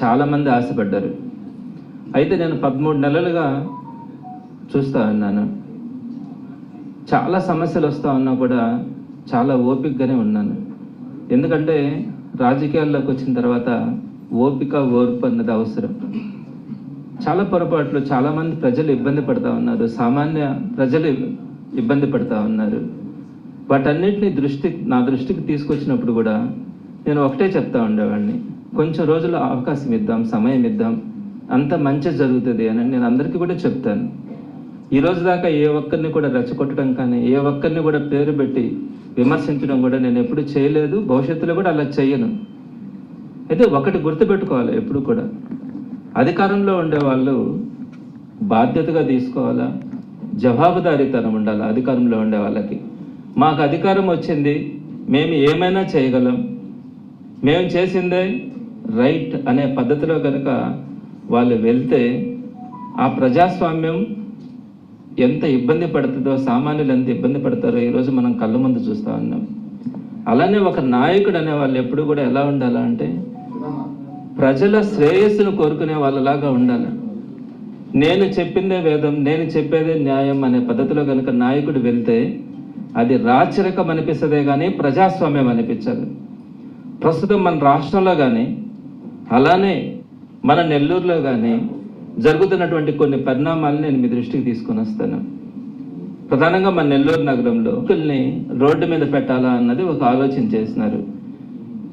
చాలామంది ఆశపడ్డారు. అయితే నేను పదమూడు నెలలుగా చూస్తూ ఉన్నాను. చాలా సమస్యలు వస్తూ ఉన్నా కూడా చాలా ఓపికగానే ఉన్నాను. ఎందుకంటే రాజకీయాల్లోకి వచ్చిన తర్వాత ఓపిక ఓర్పు అన్నది అవసరం. చాలా పొరపాట్లు చాలామంది ప్రజలు ఇబ్బంది పడుతూ ఉన్నారు. సామాన్య ప్రజలు ఇబ్బంది పడుతూ ఉన్నారు. వాటన్నిటిని దృష్టి నా దృష్టికి తీసుకొచ్చినప్పుడు కూడా నేను ఒకటే చెప్తా ఉండేవాడిని. కొంచెం రోజులు అవకాశం ఇద్దాం సమయం ఇద్దాం. అంత మంచి జరుగుతుంది అని నేను అందరికీ కూడా చెప్తాను. ఈ రోజు దాకా ఏ ఒక్కరిని కూడా రెచ్చగొట్టడం కానీ ఏ ఒక్కరిని కూడా పేరు పెట్టి విమర్శించడం కూడా నేను ఎప్పుడు చేయలేదు. భవిష్యత్తులో కూడా అలా చేయను. అయితే ఒకటి గుర్తుపెట్టుకోవాలి ఎప్పుడు కూడా. అధికారంలో ఉండే వాళ్ళు బాధ్యతగా తీసుకోవాలా? జవాబుదారీతనం ఉండాలి అధికారంలో ఉండే వాళ్ళకి? మాకు అధికారం వచ్చింది మేము ఏమైనా చేయగలం? మేము చేసిందే రైట్ అనే పద్ధతిలో కనుక వాళ్ళు వెళ్తే ఆ ప్రజాస్వామ్యం ఎంత ఇబ్బంది పడుతుందో సామాన్యులు ఎంత ఇబ్బంది పడతారో ఈరోజు మనం కళ్ళ ముందు చూస్తూ ఉన్నాం. అలానే ఒక నాయకుడు అనే వాళ్ళు ఎప్పుడు కూడా ఎలా ఉండాలా అంటే ప్రజల శ్రేయస్సును కోరుకునే వాళ్ళలాగా ఉండాలి. నేను చెప్పిందే వేదం నేను చెప్పేదే న్యాయం అనే పద్ధతిలో కనుక నాయకుడు వెళ్తే అది రాచరికం అనిపిస్తుందే కానీ ప్రజాస్వామ్యం అనిపించదు. ప్రస్తుతం మన రాష్ట్రంలో కానీ అలానే మన నెల్లూరులో కానీ జరుగుతున్నటువంటి కొన్ని పరిణామాలను నేను మీ దృష్టికి తీసుకొని వస్తాను. ప్రధానంగా మన నెల్లూరు నగరంలో ని రోడ్డు మీద పెట్టాలా అన్నది ఒక ఆలోచన చేసినారు.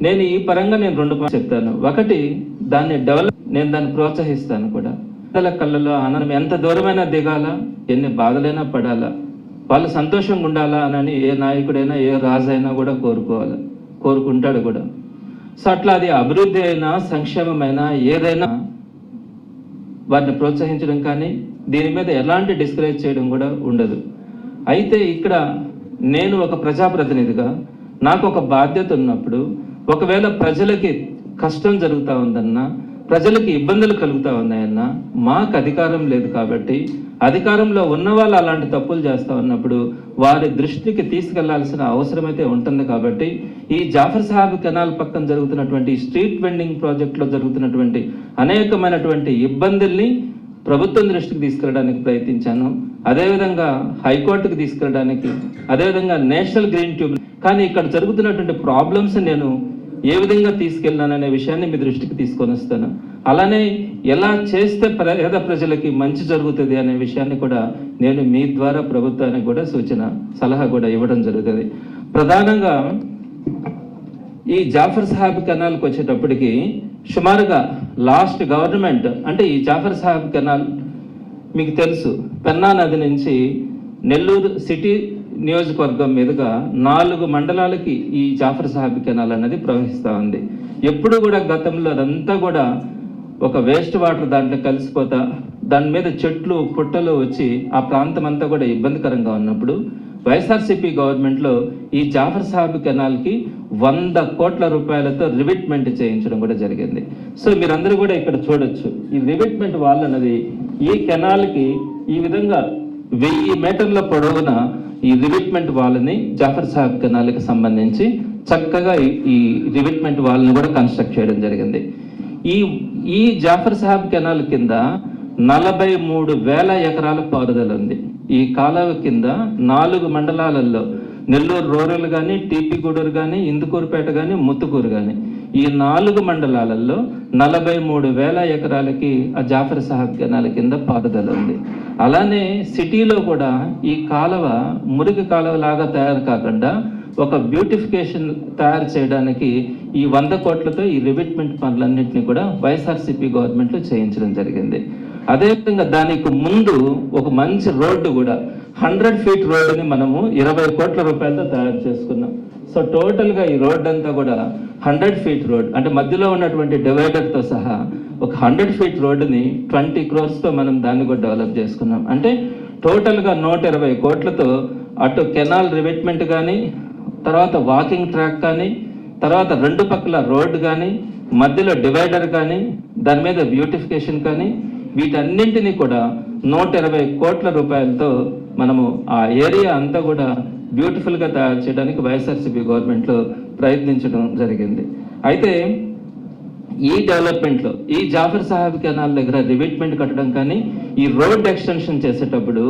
నేను ఈ పరంగా నేను రెండు చెప్తాను. ఒకటి దాన్ని డెవలప్ నేను దాన్ని ప్రోత్సహిస్తాను కూడా. పిల్లల కళ్ళలో ఆనందం. ఎంత దూరమైనా దిగాలా ఎన్ని బాధలైనా పడాలా వాళ్ళు సంతోషంగా ఉండాలా అని ఏ నాయకుడైనా ఏ రాజైనా కూడా కోరుకోవాలి కోరుకుంటాడు కూడా. సో అట్లా అది అభివృద్ధి అయినా సంక్షేమమైనా ఏదైనా వారిని ప్రోత్సహించడం కానీ దీని మీద ఎలాంటి డిస్కరేజ్ చేయడం కూడా ఉండదు. అయితే ఇక్కడ నేను ఒక ప్రజాప్రతినిధిగా నాకు ఒక బాధ్యత ఉన్నప్పుడు ఒకవేళ ప్రజలకి కష్టం జరుగుతూ ఉందన్నా ప్రజలకు ఇబ్బందులు కలుగుతా ఉన్నాయన్న మాకు అధికారం లేదు కాబట్టి అధికారంలో ఉన్న వాళ్ళు అలాంటి తప్పులు చేస్తూ ఉన్నప్పుడు వారి దృష్టికి తీసుకెళ్ళాల్సిన అవసరం అయితే ఉంటుంది కాబట్టి ఈ జాఫర్ సాహబ్ కెనాల్ పక్కన జరుగుతున్నటువంటి స్ట్రీట్ వెండింగ్ ప్రాజెక్టులో జరుగుతున్నటువంటి అనేకమైనటువంటి ఇబ్బందుల్ని ప్రభుత్వం దృష్టికి తీసుకెళ్ళడానికి ప్రయత్నించాను. అదేవిధంగా హైకోర్టుకు తీసుకెళ్ళడానికి అదేవిధంగా నేషనల్ గ్రీన్ ట్యూబ్ కానీ ఇక్కడ జరుగుతున్నటువంటి ప్రాబ్లమ్స్ నేను ఏ విధంగా తీసుకెళ్ళాననే విషయాన్ని మీ దృష్టికి తీసుకొని వస్తాను. అలానే ఎలా చేస్తే పేద ప్రజలకి మంచి జరుగుతుంది అనే విషయాన్ని కూడా నేను మీ ద్వారా ప్రభుత్వానికి కూడా సూచన సలహా కూడా ఇవ్వడం జరుగుతుంది. ప్రధానంగా ఈ జాఫర్ సాహెబ్ కెనాల్కి వచ్చేటప్పటికి సుమారుగా లాస్ట్ గవర్నమెంట్ అంటే ఈ జాఫర్ సాహెబ్ కెనాల్ మీకు తెలుసు పెన్నా నది నుంచి నెల్లూరు సిటీ నియోజకవర్గం మీదుగా నాలుగు మండలాలకి ఈ జాఫర్ సాహెబ్ కెనాల్ అనేది ప్రవహిస్తూ ఉంది. ఎప్పుడు కూడా గతంలో అదంతా కూడా ఒక వేస్ట్ వాటర్ దాంట్లో కలిసిపోతా దాని మీద చెట్లు పుట్టలు వచ్చి ఆ ప్రాంతం అంతా కూడా ఇబ్బందికరంగా ఉన్నప్పుడు వైఎస్ఆర్సీపీ గవర్నమెంట్లో ఈ జాఫర్ సాహెబ్ కెనాల్కి వంద కోట్ల రూపాయలతో రివిట్మెంట్ చేయించడం కూడా జరిగింది. సో మీరందరూ కూడా ఇక్కడ చూడొచ్చు. ఈ రివిట్మెంట్ వాళ్ళు అన్నది ఈ కెనాల్కి ఈ విధంగా వెయ్యి మీటర్ల పొడవున ఈ రివిట్మెంట్ వాల్ని జాఫర్ సాహబ్ కెనాల్కి సంబంధించి చక్కగా ఈ- రివిట్మెంట్ వాల్ని కూడా కన్స్ట్రక్ట్ చేయడం జరిగింది. ఈ ఈ జాఫర్ సాహెబ్ కెనాల్ కింద నలభై మూడు వేల ఎకరాల పారుదల ఉంది. ఈ కాలువ కింద నాలుగు మండలాలలో నెల్లూరు రూరల్ కానీ టీపీగూడూరు కానీ ఇందుకూరుపేట కానీ ముత్తుకూరు కానీ ఈ నాలుగు మండలాలలో నలభై మూడు వేల ఎకరాలకి ఆ జాఫర్ సాహబ్ కెనాల్ కింద పారుదల ఉంది. అలానే సిటీలో కూడా ఈ కాలువ మురికి కాలువ లాగా తయారు కాకుండా ఒక బ్యూటిఫికేషన్ తయారు చేయడానికి ఈ వంద కోట్లతో ఈ రివిట్మెంట్ పనులన్నింటినీ కూడా వైఎస్ఆర్సీపీ గవర్నమెంట్లో చేయించడం జరిగింది. అదేవిధంగా దానికి ముందు ఒక మంచి రోడ్డు కూడా హండ్రెడ్ ఫీట్ రోడ్డుని మనము ఇరవై కోట్ల రూపాయలతో తయారు చేసుకున్నాం. సో టోటల్గా ఈ రోడ్ అంతా కూడా హండ్రెడ్ ఫీట్ రోడ్ అంటే మధ్యలో ఉన్నటువంటి డివైడర్తో సహా ఒక హండ్రెడ్ ఫీట్ రోడ్డుని ట్వంటీ క్రోర్స్తో మనం దాన్ని కూడా డెవలప్ చేసుకున్నాం. అంటే టోటల్గా నూట ఇరవై కోట్లతో అటు కెనాల్ రివిట్మెంట్ కానీ తర్వాత వాకింగ్ ట్రాక్ కానీ తర్వాత రెండు పక్కల రోడ్ కానీ మధ్యలో డివైడర్ కానీ దాని మీద బ్యూటిఫికేషన్ కానీ వీటన్నింటినీ కూడా నూట ఇరవై కోట్ల రూపాయలతో మనము ఆ ఏరియా అంతా కూడా బ్యూటిఫుల్గా తయారు చేయడానికి వైఎస్ఆర్సీపీ గవర్నమెంట్లో ప్రయత్నించడం జరిగింది. అయితే ఈ డెవలప్మెంట్లో ఈ జాఫర్ సాహెబ్ కెనాల్ దగ్గర రివిట్మెంట్ కట్టడం కానీ ఈ రోడ్ ఎక్స్టెన్షన్ చేసేటప్పుడు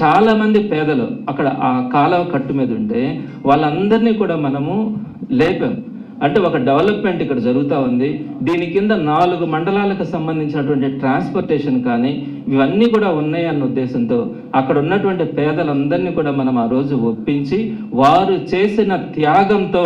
చాలామంది పేదలు అక్కడ ఆ కాలువ కట్టు మీద ఉంటే వాళ్ళందరినీ కూడా మనము లేపాం. అంటే ఒక డెవలప్మెంట్ ఇక్కడ జరుగుతూ ఉంది. దీని కింద నాలుగు మండలాలకు సంబంధించినటువంటి ట్రాన్స్పోర్టేషన్ కానీ ఇవన్నీ కూడా ఉన్నాయన్న ఉద్దేశంతో అక్కడ ఉన్నటువంటి పేదలందరినీ కూడా మనం ఆ రోజు ఒప్పించి వారు చేసిన త్యాగంతో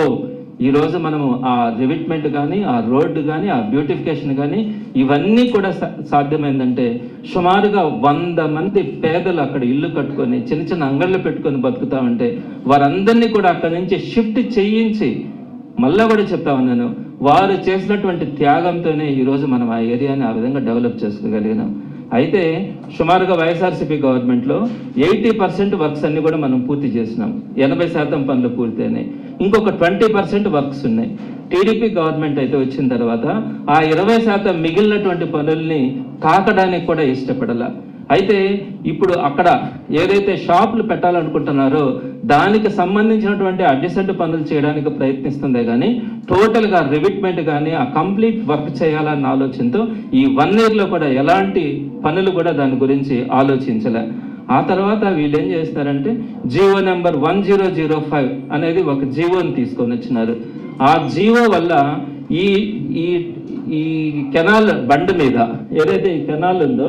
ఈరోజు మనము ఆ రివిట్మెంట్ కానీ ఆ రోడ్డు కానీ ఆ బ్యూటిఫికేషన్ కానీ ఇవన్నీ కూడా సా- సాధ్యమైందంటే సుమారుగా వంద మంది పేదలు అక్కడ ఇల్లు కట్టుకొని చిన్న చిన్న అంగళ్ళు పెట్టుకొని బతుకుతామంటే వారందరినీ కూడా అక్కడి నుంచి షిఫ్ట్ చేయించి మళ్ళా కూడా చెప్తా ఉన్నాను. వారు చేసినటువంటి త్యాగంతోనే ఈరోజు మనం ఆ ఏరియాని ఆ విధంగా డెవలప్ చేసుకోగలిగినాం. అయితే సుమారుగా వైఎస్ఆర్సీపీ గవర్నమెంట్లో ఎయిటీ పర్సెంట్ వర్క్స్ అన్ని కూడా మనం పూర్తి చేసినాం. ఎనభై శాతం పనులు పూర్తయినాయి. ఇంకొక ట్వంటీ పర్సెంట్ వర్క్స్ ఉన్నాయి. టీడీపీ గవర్నమెంట్ అయితే వచ్చిన తర్వాత ఆ ఇరవై శాతం మిగిలినటువంటి పనుల్ని తాకడానికి కూడా ఇష్టపడాల. అయితే ఇప్పుడు అక్కడ ఏదైతే షాపులు పెట్టాలనుకుంటున్నారో దానికి సంబంధించినటువంటి అడ్జసెంట్ పనులు చేయడానికి ప్రయత్నిస్తుందే కానీ టోటల్గా రివిట్మెంట్ కానీ ఆ కంప్లీట్ వర్క్ చేయాలన్న ఆలోచనతో ఈ వన్ ఇయర్లో కూడా ఎలాంటి పనులు కూడా దాని గురించి ఆలోచించలే. ఆ తర్వాత వీళ్ళు ఏం చేస్తారంటే GO number one zero zero five అనేది ఒక జీవోని తీసుకొని వచ్చినారు. ఆ జీవో వల్ల ఈ ఈ ఈ కెనాల్ బండ్ మీద ఏదైతే ఈ కెనాల్ ఉందో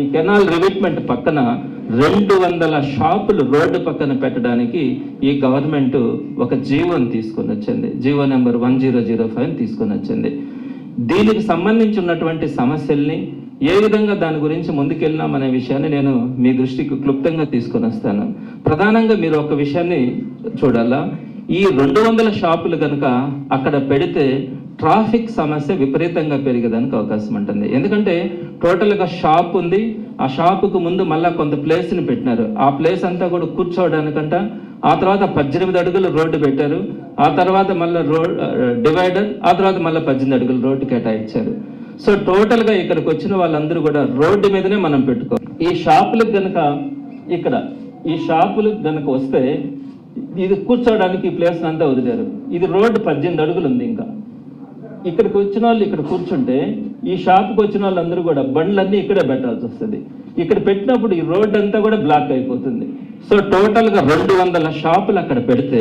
ఈ కెనాల్ రివిట్మెంట్ పక్కన రెండు వందల షాపులు రోడ్డు పక్కన పెట్టడానికి ఈ గవర్నమెంట్ ఒక జీవోని తీసుకొని వచ్చింది. GO number one zero zero five తీసుకొని వచ్చింది. దీనికి సంబంధించి ఉన్నటువంటి సమస్యల్ని ఏ విధంగా దాని గురించి ముందుకెళ్ళినాం అనే విషయాన్ని నేను మీ దృష్టికి క్లుప్తంగా తీసుకొని వస్తాను. ప్రధానంగా మీరు ఒక విషయాన్ని చూడాలా? ఈ రెండు వందల షాపులు కనుక అక్కడ పెడితే ట్రాఫిక్ సమస్య విపరీతంగా పెరిగేదానికి అవకాశం ఉంటుంది. ఎందుకంటే టోటల్గా షాప్ ఉంది. ఆ షాపుకు ముందు మళ్ళీ కొంత ప్లేస్ని పెట్టినారు. ఆ ప్లేస్ అంతా కూడా కూర్చోవడానికంట. ఆ తర్వాత పద్దెనిమిది అడుగులు రోడ్డు పెట్టారు. ఆ తర్వాత మళ్ళీ రోడ్ డివైడర్ ఆ తర్వాత మళ్ళీ పద్దెనిమిది అడుగులు రోడ్డు కేటాయించారు. సో టోటల్గా ఇక్కడికి వచ్చిన వాళ్ళందరూ కూడా రోడ్డు మీదనే మనం పెట్టుకో ఈ షాపులకు కనుక ఇక్కడ ఈ షాపులకు కనుక వస్తే ఇది కూర్చోవడానికి ప్లేస్ అంతా వదిలేరు. ఇది రోడ్డు పద్దెనిమిది అడుగులు ఉంది ఇంకా. ఇక్కడికి వచ్చిన వాళ్ళు ఇక్కడ కూర్చుంటే ఈ షాప్కి వచ్చిన వాళ్ళందరూ కూడా బండ్లన్నీ ఇక్కడే పెట్టాల్సి వస్తుంది. ఇక్కడ పెట్టినప్పుడు ఈ రోడ్డు అంతా కూడా బ్లాక్ అయిపోతుంది. సో టోటల్గా రెండు వందల షాపులు అక్కడ పెడితే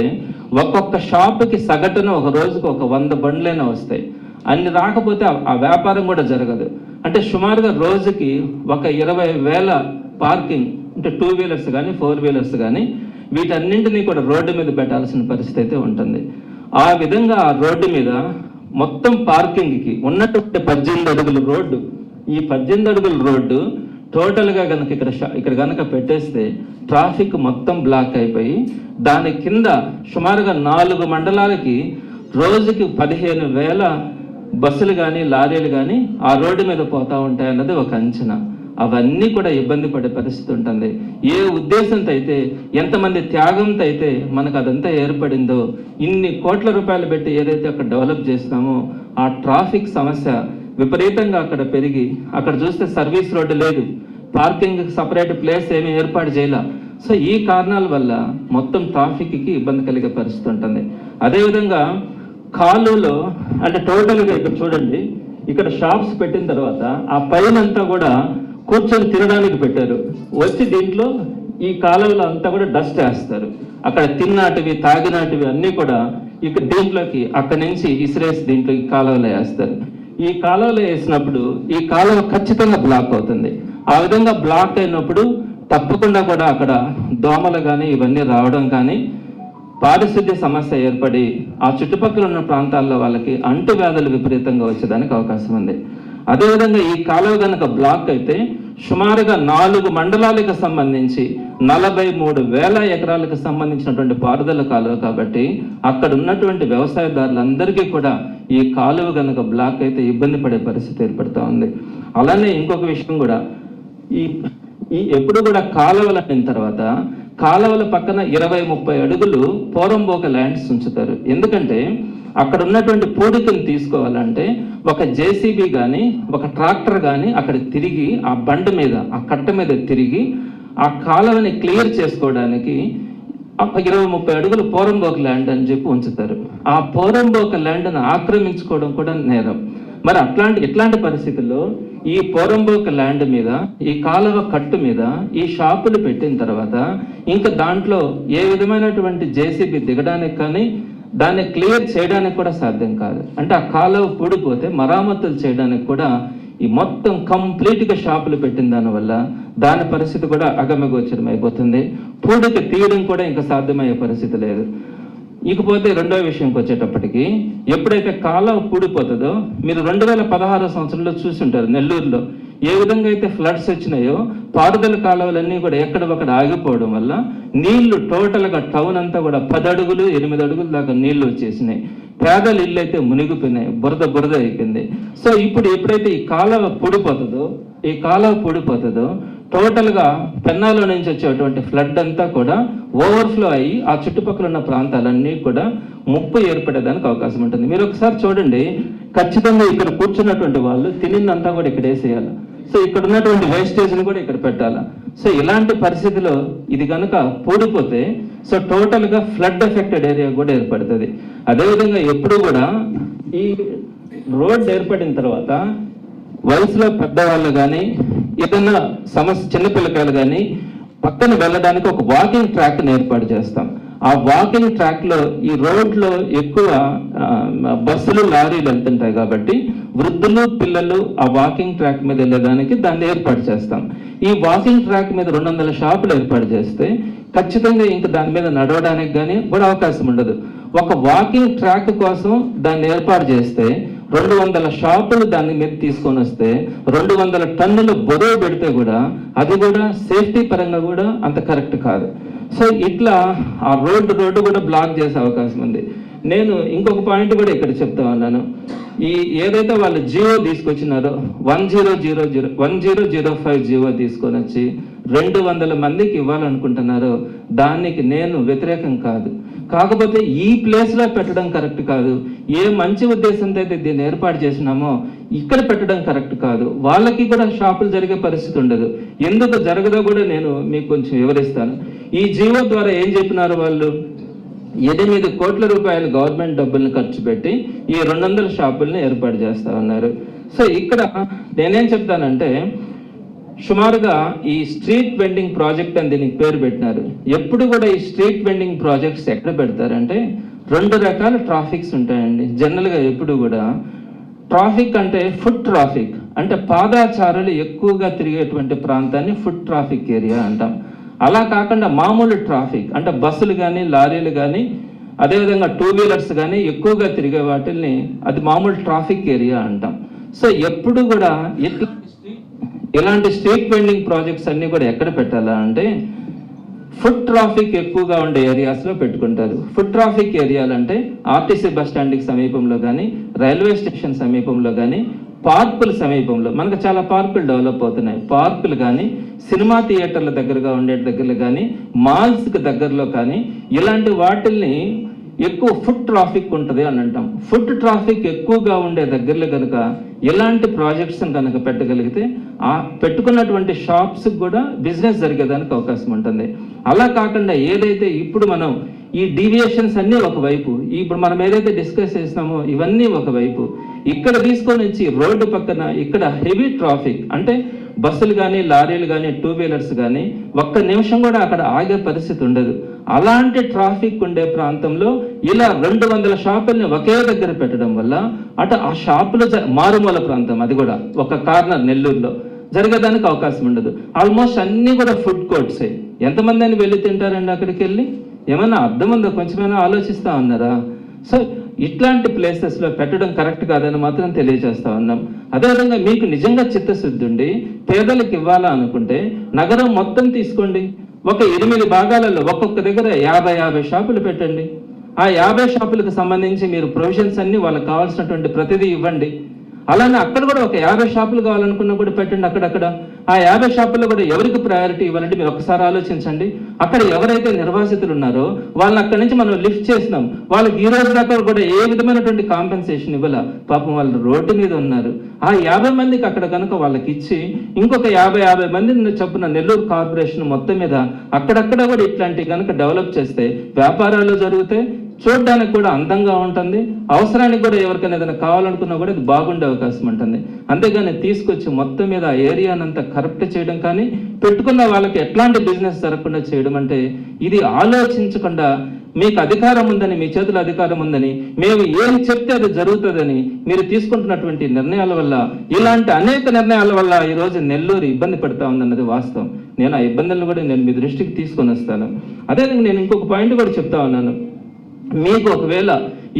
ఒక్కొక్క షాపుకి సగటున ఒక రోజుకు ఒక వంద బండ్లైనా వస్తాయి. అన్ని రాకపోతే ఆ వ్యాపారం కూడా జరగదు. అంటే సుమారుగా రోజుకి ఒక ఇరవై వేల పార్కింగ్ అంటే టూ వీలర్స్ కానీ ఫోర్ వీలర్స్ కానీ వీటన్నింటినీ కూడా రోడ్డు మీద పెట్టాల్సిన పరిస్థితి అయితే ఉంటుంది. ఆ విధంగా ఆ రోడ్డు మీద మొత్తం పార్కింగ్కి ఉన్నటువంటి పద్దెనిమిది అడుగుల రోడ్డు ఈ పద్దెనిమిది అడుగుల రోడ్డు టోటల్గా కనుక ఇక్కడ షా- ఇక్కడ కనుక పెట్టేస్తే ట్రాఫిక్ మొత్తం బ్లాక్ అయిపోయి దాని కింద సుమారుగా నాలుగు మండలాలకి రోజుకి పదిహేను వేల బస్సులు కానీ లారీలు కానీ ఆ రోడ్డు మీద పోతూ ఉంటాయన్నది ఒక అంచనా. అవన్నీ కూడా ఇబ్బంది పడే పరిస్థితి ఉంటుంది. ఏ ఉద్దేశంతో అయితే ఎంతమంది త్యాగంతో అయితే మనకు అదంతా ఏర్పడిందో ఇన్ని కోట్ల రూపాయలు పెట్టి ఏదైతే అక్కడ డెవలప్ చేస్తామో ఆ ట్రాఫిక్ సమస్య విపరీతంగా అక్కడ పెరిగి అక్కడ చూస్తే సర్వీస్ రోడ్డు లేదు. పార్కింగ్ సపరేట్ ప్లేస్ ఏమీ ఏర్పాటు చేయాల. సో ఈ కారణాల వల్ల మొత్తం ట్రాఫిక్కి ఇబ్బంది కలిగే పరిస్థితి ఉంటుంది. అదేవిధంగా కాలువలో అంటే టోటల్గా ఇక్కడ చూడండి ఇక్కడ షాప్స్ పెట్టిన తర్వాత ఆ పైన అంతా కూడా కూర్చొని తినడానికి పెట్టారు. వచ్చి దీంట్లో ఈ కాలువలో అంతా కూడా డస్ట్ వేస్తారు. అక్కడ తిన్నాటివి తాగినాటివి అన్నీ కూడా ఇక దీంట్లోకి అక్కడి నుంచి ఇసిరేసి దీంట్లో ఈ కాలువలో వేస్తారు. ఈ కాలువలో వేసినప్పుడు ఈ కాలువ ఖచ్చితంగా బ్లాక్ అవుతుంది. ఆ విధంగా బ్లాక్ అయినప్పుడు తప్పకుండా కూడా అక్కడ దోమలు కానీ ఇవన్నీ రావడం కానీ పారిశుద్ధ్య సమస్య ఏర్పడి ఆ చుట్టుపక్కల ఉన్న ప్రాంతాల్లో వాళ్ళకి అంటువ్యాధులు విపరీతంగా వచ్చేదానికి అవకాశం ఉంది. అదేవిధంగా ఈ కాలువ కనుక బ్లాక్ అయితే సుమారుగా నాలుగు మండలాలకు సంబంధించి నలభై మూడు వేల ఎకరాలకు సంబంధించినటువంటి పారుదల కాలువ కాబట్టి అక్కడ ఉన్నటువంటి వ్యవసాయదారులందరికీ కూడా ఈ కాలువ కనుక బ్లాక్ అయితే ఇబ్బంది పడే పరిస్థితి ఏర్పడుతూ ఉంది. అలానే ఇంకొక విషయం కూడా ఈ ఈ ఎప్పుడు కూడా కాలువలు అయిన తర్వాత కాలువల పక్కన ఇరవై ముప్పై అడుగులు పోరంబోక ల్యాండ్స్ ఉంచుతారు. ఎందుకంటే అక్కడ ఉన్నటువంటి పూడికను తీసుకోవాలంటే ఒక జేసీబీ కానీ ఒక ట్రాక్టర్ కానీ అక్కడ తిరిగి ఆ బండ మీద ఆ కట్ట మీద తిరిగి ఆ కాలువని క్లియర్ చేసుకోవడానికి ఇరవై ముప్పై అడుగులు పోరంబోక ల్యాండ్ అని చెప్పి ఉంచుతారు. ఆ పోరంబోక ల్యాండ్ను ఆక్రమించుకోవడం కూడా నేరం. మరి అట్లాంటి ఇట్లాంటి పరిస్థితుల్లో ఈ పోరంబోక ల్యాండ్ మీద ఈ కాలువ కట్టు మీద ఈ షాపులు పెట్టిన తర్వాత ఇంకా దాంట్లో ఏ విధమైనటువంటి జేసీబీ దిగడానికి కానీ దాన్ని క్లియర్ చేయడానికి కూడా సాధ్యం కాదు. అంటే ఆ కాలువ పూడిపోతే మరామతులు చేయడానికి కూడా ఈ మొత్తం కంప్లీట్గా షాపులు పెట్టిన దానివల్ల దాని పరిస్థితి కూడా అగమగోచరం అయిపోతుంది. పూడికి తీయడం కూడా ఇంకా సాధ్యమయ్యే పరిస్థితి లేదు. ఇకపోతే రెండో విషయంకి వచ్చేటప్పటికి ఎప్పుడైతే కాలం పూడిపోతుందో మీరు రెండు వేల పదహారు సంవత్సరంలో చూసుంటారు నెల్లూరులో. ఏ విధంగా అయితే ఫ్లడ్స్ వచ్చినాయో పారుదల కాలువలన్నీ కూడా ఎక్కడ ఒకడ ఆగిపోవడం వల్ల నీళ్ళు టోటల్గా టౌన్ అంతా కూడా పది అడుగులు ఎనిమిది అడుగుల దాకా నీళ్ళు వచ్చేసినాయి. పేదలు ఇల్లు అయితే మునిగిపోయినాయి బురద బురద అయిపోయింది. సో ఇప్పుడు ఎప్పుడైతే ఈ కాలువ పొడిపోతుందో ఈ కాలువ పొడిపోతుందో టోటల్గా పెన్నాలో నుంచి వచ్చేటువంటి ఫ్లడ్ అంతా కూడా ఓవర్ఫ్లో అయ్యి ఆ చుట్టుపక్కల ఉన్న ప్రాంతాలన్నీ కూడా ముప్పు ఏర్పడేదానికి అవకాశం ఉంటుంది. మీరు ఒకసారి చూడండి ఖచ్చితంగా ఇక్కడ కూర్చున్నటువంటి వాళ్ళు తినిందంతా కూడా ఇక్కడ వేసేయాలి. సో ఇక్కడ ఉన్నటువంటి వేస్టేజ్ని కూడా ఇక్కడ పెట్టాలి. సో ఇలాంటి పరిస్థితిలో ఇది కనుక పూడిపోతే సో టోటల్గా ఫ్లడ్ ఎఫెక్టెడ్ ఏరియా కూడా ఏర్పడుతుంది. అదేవిధంగా ఎప్పుడు కూడా ఈ రోడ్ ఏర్పడిన తర్వాత వయసులో పెద్దవాళ్ళు కానీ ఏదైనా సమస్య చిన్నపిల్లకాయలు కానీ పక్కన వెళ్ళడానికి ఒక వాకింగ్ ట్రాక్ ఏర్పాటు చేస్తాం. ఆ వాకింగ్ ట్రాక్లో ఈ రోడ్లో ఎక్కువ బస్సులు లారీలు వెళ్తుంటాయి కాబట్టి వృద్ధులు పిల్లలు ఆ వాకింగ్ ట్రాక్ మీద వెళ్ళడానికి దాన్ని ఏర్పాటు చేస్తాం. ఈ వాకింగ్ ట్రాక్ మీద రెండు వందల షాపులు ఏర్పాటు చేస్తే ఖచ్చితంగా ఇంకా దాని మీద నడవడానికి కానీ కూడా అవకాశం ఉండదు. ఒక వాకింగ్ ట్రాక్ కోసం దాన్ని ఏర్పాటు చేస్తే రెండు వందల షాపులు దాని మీద తీసుకొని వస్తే రెండు వందల టన్నులు బరువు పెడితే కూడా అది కూడా సేఫ్టీ పరంగా కూడా అంత కరెక్ట్ కాదు. సో ఇట్లా ఆ రోడ్డు రోడ్డు కూడా బ్లాక్ చేసే అవకాశం ఉంది. నేను ఇంకొక పాయింట్ కూడా ఇక్కడ చెప్తా ఉన్నాను. ఈ ఏదైతే వాళ్ళు GO తీసుకొచ్చినారో one zero zero zero one zero zero five GO తీసుకొని వచ్చి రెండు వందల మందికి ఇవ్వాలనుకుంటున్నారో దానికి నేను వ్యతిరేకం కాదు. కాకపోతే ఈ ప్లేస్లో పెట్టడం కరెక్ట్ కాదు. ఏ మంచి ఉద్దేశంతో అయితే దీన్ని ఏర్పాటు చేసినామో ఇక్కడ పెట్టడం కరెక్ట్ కాదు. వాళ్ళకి కూడా షాపులు జరిగే పరిస్థితి ఉండదు. ఎందుకు జరగదో కూడా నేను మీకు కొంచెం వివరిస్తాను. ఈ జీవో ద్వారా ఏం చెప్పినారు వాళ్ళు? ఎనిమిది కోట్ల రూపాయలు గవర్నమెంట్ డబ్బుల్ని ఖర్చు పెట్టి ఈ రెండు వందల షాపుల్ని ఏర్పాటు చేస్తా ఉన్నారు. సో ఇక్కడ నేనేం చెప్తానంటే సుమారుగా ఈ స్ట్రీట్ వెండింగ్ ప్రాజెక్ట్ అని దీనికి పేరు పెట్టినారు. ఎప్పుడు కూడా ఈ స్ట్రీట్ వెండింగ్ ప్రాజెక్ట్స్ ఎక్కడ పెడతారంటే రెండు రకాల ట్రాఫిక్స్ ఉంటాయండి. జనరల్గా ఎప్పుడు కూడా ట్రాఫిక్ అంటే ఫుడ్ ట్రాఫిక్. అంటే పాదాచారులు ఎక్కువగా తిరిగేటువంటి ప్రాంతాన్ని ఫుడ్ ట్రాఫిక్ ఏరియా అంటాం. అలా కాకుండా మామూలు ట్రాఫిక్ అంటే బస్సులు కానీ లారీలు కానీ అదేవిధంగా టూ వీలర్స్ కానీ ఎక్కువగా తిరిగే వాటిల్ని అది మామూలు ట్రాఫిక్ ఏరియా అంటాం. సో ఎప్పుడు కూడా ఇలాంటి స్ట్రీట్ వెండింగ్ ప్రాజెక్ట్స్ అన్నీ కూడా ఎక్కడ పెట్టాలా అంటే ఫుడ్ ట్రాఫిక్ ఎక్కువగా ఉండే ఏరియాస్లో పెట్టుకుంటారు. ఫుడ్ ట్రాఫిక్ ఏరియాలు అంటే ఆర్టీసీ బస్ స్టాండ్కి సమీపంలో కానీ రైల్వే స్టేషన్ సమీపంలో కానీ పార్కుల సమీపంలో మనకు చాలా పార్కులు డెవలప్ అవుతున్నాయి. పార్కులు కానీ సినిమా థియేటర్ల దగ్గరగా ఉండే దగ్గరలో కానీ మాల్స్కి దగ్గరలో కానీ ఇలాంటి వాటిల్ని ఎక్కువ ఫుడ్ ట్రాఫిక్ ఉంటుంది అని అంటాం. ఫుడ్ ట్రాఫిక్ ఎక్కువగా ఉండే దగ్గరలో కనుక ఇలాంటి ప్రాజెక్ట్స్ కనుక పెట్టగలిగితే ఆ పెట్టుకున్నటువంటి షాప్స్కి కూడా బిజినెస్ జరిగేదానికి అవకాశం ఉంటుంది. అలా కాకుండా ఏదైతే ఇప్పుడు మనం ఈ డీవియేషన్స్ అన్నీ ఒకవైపు ఇప్పుడు మనం ఏదైతే డిస్కస్ చేసినామో ఇవన్నీ ఒకవైపు ఇక్కడ తీసుకొని నుంచి రోడ్డు పక్కన ఇక్కడ హెవీ ట్రాఫిక్ అంటే బస్సులు కానీ లారీలు కానీ టూ వీలర్స్ కానీ ఒక్క నిమిషం కూడా అక్కడ ఆగే పరిస్థితి ఉండదు. అలాంటి ట్రాఫిక్ ఉండే ప్రాంతంలో ఇలా రెండు వందల షాపుల్ని ఒకే దగ్గర పెట్టడం వల్ల అటు ఆ షాపులు జ- మారుమూల ప్రాంతం అది కూడా. ఒక కార్నర్ నెల్లూరులో. జరగడానికి అవకాశం ఉండదు. ఆల్మోస్ట్ అన్నీ కూడా ఫుడ్ కోర్ట్సే. ఎంతమంది అని వెళ్ళి తింటారండి అక్కడికి వెళ్ళి ఏమైనా అర్థం ఉందో? కొంచెమైనా ఆలోచిస్తా ఉన్నారా? సో ఇట్లాంటి ప్లేసెస్లో పెట్టడం కరెక్ట్ కాదని మాత్రం తెలియజేస్తా ఉన్నాం. అదేవిధంగా మీకు నిజంగా చిత్తశుద్ధి ఉండి పేదలకు ఇవ్వాలా అనుకుంటే నగరం మొత్తం తీసుకోండి. ఒక ఎనిమిది భాగాలలో ఒక్కొక్క దగ్గర యాభై యాభై షాపులు పెట్టండి. ఆ యాభై షాపులకు సంబంధించి మీరు ప్రొవిజన్స్ అన్ని వాళ్ళకి కావాల్సినటువంటి ప్రతిదీ ఇవ్వండి. అలానే అక్కడ కూడా ఒక యాభై షాపులు కావాలనుకున్నా కూడా పెట్టండి అక్కడక్కడ. ఆ యాభై షాపుల్లో కూడా ఎవరికి ప్రయారిటీ ఇవ్వాలంటే మీరు ఒకసారి ఆలోచించండి. అక్కడ ఎవరైతే నిర్వాసితులు ఉన్నారో వాళ్ళని అక్కడి నుంచి మనం లిఫ్ట్ చేసినాం. వాళ్ళకి ఈ రోజు దాకా కూడా ఏ విధమైనటువంటి కాంపెన్సేషన్ ఇవ్వాల? పాపం వాళ్ళు రోడ్డు మీద ఉన్నారు. ఆ యాభై మందికి అక్కడ కనుక వాళ్ళకి ఇచ్చి ఇంకొక యాభై యాభై మందిని చొప్పున నెల్లూరు కార్పొరేషన్ మొత్తం మీద అక్కడక్కడ కూడా ఇట్లాంటివి కనుక డెవలప్ చేస్తే వ్యాపారాలు జరుగుతాయి చూడడానికి కూడా అందంగా ఉంటుంది. అవసరానికి కూడా ఎవరికైనా ఏదైనా కావాలనుకున్నా కూడా ఇది బాగుండే అవకాశం ఉంటుంది. అంతేగాని తీసుకొచ్చి మొత్తం మీద ఆ ఏరియానంతా కరప్ట్ చేయడం కానీ పెట్టుకున్న వాళ్ళకి ఎట్లాంటి బిజినెస్ జరగకుండా చేయడం అంటే ఇది ఆలోచించకుండా మీకు అధికారం ఉందని మీ చేతుల అధికారం ఉందని మేము ఏం చెప్తే అది జరుగుతుందని మీరు తీసుకుంటున్నటువంటి నిర్ణయాల వల్ల ఇలాంటి అనేక నిర్ణయాల వల్ల ఈ రోజు నెల్లూరు ఇబ్బంది పడతా ఉందన్నది వాస్తవం. నేను ఆ ఇబ్బందులను కూడా నేను మీ దృష్టికి తీసుకొని వస్తాను. అదేవిధంగా నేను ఇంకొక పాయింట్ కూడా చెప్తా ఉన్నాను. మీకు ఒకవేళ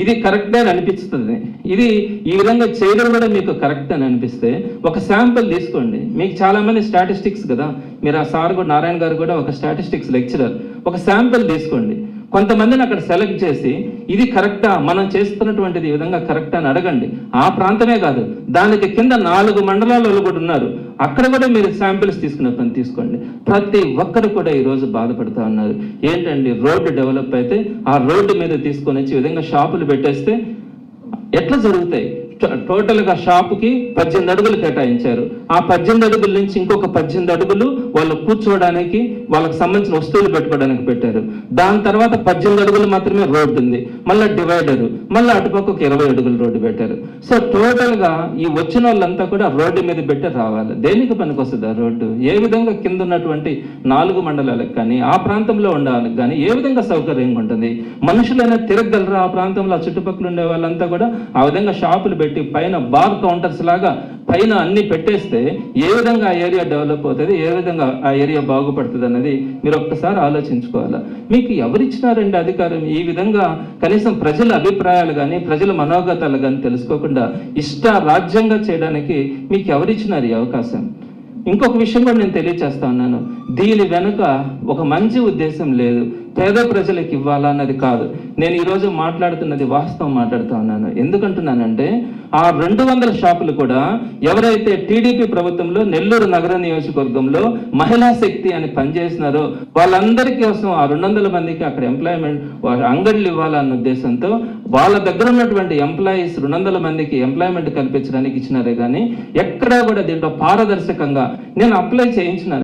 ఇది కరెక్ట్ అని అనిపిస్తుంది ఇది ఈ విధంగా చేయడం కూడా మీకు కరెక్ట్ అని అనిపిస్తే ఒక శాంపుల్ తీసుకోండి. మీకు చాలామంది స్టాటిస్టిక్స్ కదా. మీరు ఆ సార్ కూడా నారాయణ గారు కూడా ఒక స్టాటిస్టిక్స్ లెక్చరర్ ఒక శాంపుల్ తీసుకోండి. కొంతమందిని అక్కడ సెలెక్ట్ చేసి ఇది కరెక్టా మనం చేస్తున్నటువంటిది ఈ విధంగా కరెక్టా అని అడగండి. ఆ ప్రాంతమే కాదు దానికి కింద నాలుగు మండలాలు కూడా ఉన్నారు. అక్కడ కూడా మీరు శాంపిల్స్ తీసుకునే పని తీసుకోండి. ప్రతి ఒక్కరు కూడా ఈ రోజు బాధపడుతూ ఉన్నారు. ఏంటండి రోడ్డు డెవలప్ అయితే ఆ రోడ్డు మీద తీసుకొని వచ్చి విధంగా షాపులు పెట్టేస్తే ఎట్లా జరుగుతాయి? టోటల్గా టోటల్గా కి పద్దెనిమిది అడుగులు కేటాయించారు. ఆ పద్దెనిమిది అడుగుల నుంచి ఇంకొక పద్దెనిమిది అడుగులు వాళ్ళు కూర్చోవడానికి వాళ్ళకి సంబంధించిన వస్తువులు పెట్టుకోవడానికి పెట్టారు. దాని తర్వాత పద్దెనిమిది అడుగులు మాత్రమే రోడ్డు ఉంది. మళ్ళీ డివైడర్ మళ్ళీ అటుపక్క ఒక ఇరవై అడుగులు రోడ్డు పెట్టారు. సో టోటల్గా ఈ వచ్చిన వాళ్ళంతా కూడా రోడ్డు మీద పెట్టి రావాలి. దేనికి పనికొస్తుంది ఆ రోడ్డు? ఏ విధంగా కింద ఉన్నటువంటి నాలుగు మండలాలకు కానీ ఆ ప్రాంతంలో ఉండాలి కానీ ఏ విధంగా సౌకర్యంగా ఉంటుంది? మనుషులైనా తిరగలరా ఆ ప్రాంతంలో ఆ చుట్టుపక్కల ఉండే వాళ్ళంతా కూడా ఆ విధంగా షాపులు పెట్టి పైన బార్ కౌంటర్స్ లాగా పైన అన్ని పెట్టేస్తే ఏ విధంగా ఆ ఏరియా డెవలప్ అవుతుంది ఏ విధంగా ఆ ఏరియా బాగుపడుతుంది అన్నది మీరు ఒక్కసారి ఆలోచించుకోవాలా. మీకు ఎవరిచ్చినారండి అధికారం? ఈ విధంగా కనీసం ప్రజల అభిప్రాయాలు కానీ ప్రజల మనోగతాలు కానీ తెలుసుకోకుండా ఇష్ట రాజ్యంగా చేయడానికి మీకు ఎవరిచ్చినారు ఈ అవకాశం? ఇంకొక విషయం కూడా నేను తెలియచేస్తా ఉన్నాను. దీని వెనుక ఒక మంచి ఉద్దేశం లేదు. పేద ప్రజలకు ఇవ్వాలన్నది కాదు. నేను ఈరోజు మాట్లాడుతున్నది వాస్తవం మాట్లాడుతూ ఉన్నాను. ఎందుకంటున్నానంటే ఆ రెండు వందల షాపులు కూడా ఎవరైతే టీడీపీ ప్రభుత్వంలో నెల్లూరు నగర నియోజకవర్గంలో మహిళా శక్తి అని పనిచేసినారో వాళ్ళందరి కోసం ఆ రెండు వందల మందికి అక్కడ ఎంప్లాయ్మెంట్ అంగడిలు ఇవ్వాలన్న ఉద్దేశంతో వాళ్ళ దగ్గర ఉన్నటువంటి ఎంప్లాయీస్ రెండు వందల మందికి ఎంప్లాయ్మెంట్ కల్పించడానికి ఇచ్చినారే కానీ ఎక్కడా కూడా దీంట్లో పారదర్శకంగా నేను అప్లై చేయించినాను.